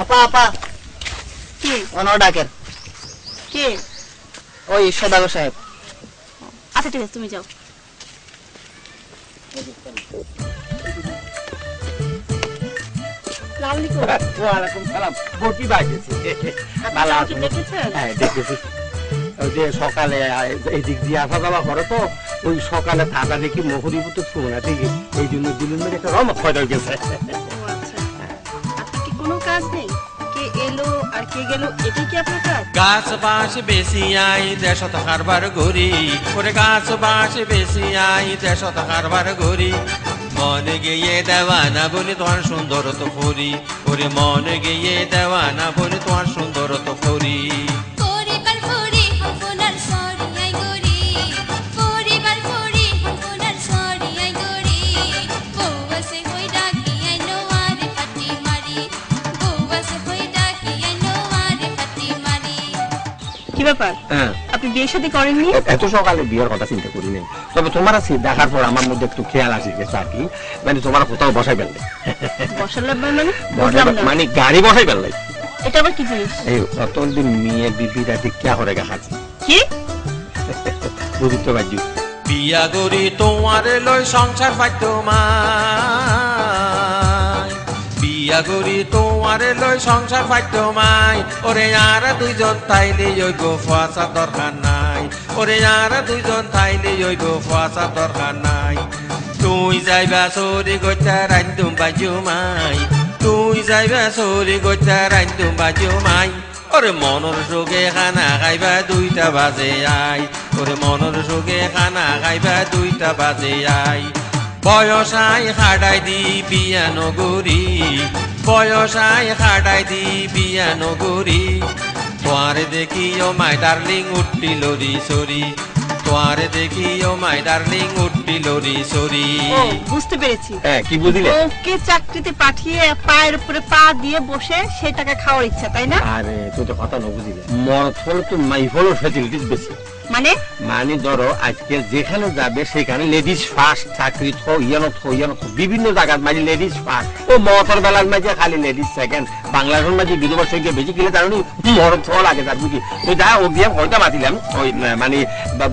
আপা আপা। কে? অনর ডাকের কে? ওই সদাগর সাহেব। আচ্ছা ঠিক আছে তুমি যাও। দেখেছেন? হ্যাঁ সকালে দিয়ে আসা যাওয়া করে তো ওই সকালে থাকা দেখি তো শোনা দেখি। এই জন্য দিলেন একটা রমক হয়ে গেছে। কাজ নেই? কে এলো আর কে গেল এটাই কি আপনার কাজ? গাছ বাঁশ বেশি আই দেশত কারবার ঘুরি। ওরে গাছ বাঁশ বেশি আই দেশত হারবার ঘুরি। মন গিয়ে দেওয়ানা বলি তোমার সুন্দর তো ফুরি। ওরে মন গিয়ে দেওয়ানা বলি তোমার সুন্দর তো ফরি। কি ব্যাপার? হ্যাঁ। আপনি বিয়ে শাদী করেননি? এত সকালে বিয়ের কথা চিন্তা করি নাই। তবে তোমার আছে দেখার পর আমার মধ্যে একটু খেয়াল আসে গেছে আর কি মানে তোমার কোথাও বসাই ফেললে। বসার মানে? মানে গাড়ি বসাই ফেললে। এটা আবার কি জিনিস? এই অতদিন মেয়ে বিবিরা টিকা করে গাছ? কি? বুঝিতে পারছি। বিয়া গরি তোমার লই সংসার পাইতো মাই বিয়া গরি, তোমার লই সংসার পাইতো মাই। ওরে আর দুইজন তাইলে ওই গো ফাঁসা দরকার নাই। ওরে আর দুইজন তাইলে ওই গো ফাঁসা দরকার নাই। তুই যাইবা সরি গইতা রাইন্দুম বাজু মাই। তুই যাইবা সরি গইতা রাইন্দুম বাজু মাই। ওরে মনের সুখে খানা খাইবা দুইটা বাজে আই। ওরে মনের সুখে খানা খাইবা দুইটা বাজে আই। বয়সাই খাডাই দি বিয়া নগরী বয়সাই খাডাই দি বিয়া নগরী তোয়ারে দেখি ও মাই ডার্লিং উঠলি লরি সরি, তোয়ারে দেখি ও মাই ডার্লিং লরি সরি। ও বুঝতে পেরেছি। হ্যাঁ কি বুঝলে? ওকে চাকরিতে পাঠিয়ে পায়ের উপরে পা দিয়ে বসে সেই টাকা খাওয়ার ইচ্ছা তাই না? আরে তুই তো কথা না বুঝিলে তো মাই হলো ফ্যাসিলিটিস বেশি। মানে? মানে ধরো আজকে যেখানে যাবে সেখানে লেডিস ফার্স্ট চাকরি থো ইয়ানো থো ইয়ানো থো বিভিন্ন জায়গার মাঝে লেডিস ফার্স্ট ও মতর বেলার মাঝে খালি লেডিস সেকেন্ড বাংলাদেশের মাঝে বিধবা সঙ্গে বেশি কিলে তার মরদ থো লাগে তার বুঝি। তো যা ও হয়তো মাতিলাম ওই মানে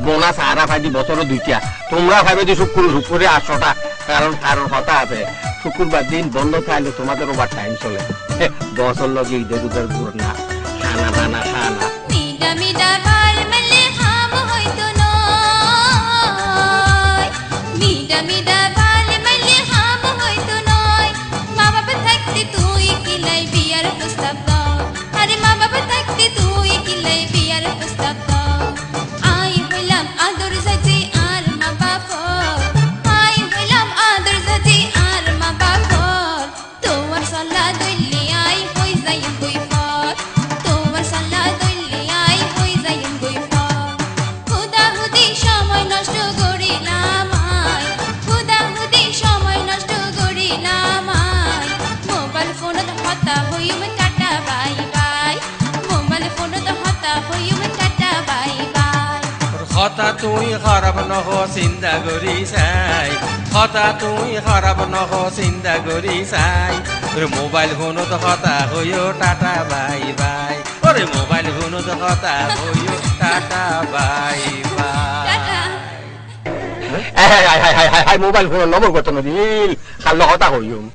বোনাস আরা বছরও দুইটা। তোমরা ভাবে যে শুক্র শুক্রে আসোটা কারণ কারণ কথা আছে। শুক্রবার দিন বন্ধ থাকলে তোমাদের ওভার টাইম চলে। বছর লগে ঈদের উদের ঘুর না। খানা দানা খানা মিডা মিডা তোমার সল্লা দইলি আই হই কথা তুই খারাপ নহ চিন্তা করি চাই কথা তুই খারাপ নহ চিন্তা করি চাই ওরে মোবাইল ফোনত কথা হইও টাটা বাই বাই। ওরে মোবাইল ফোনত কথা হইও tata bye bye. Tata. Hi hi hi hi hi mobile phone number কত নদীল খাল কথা হইম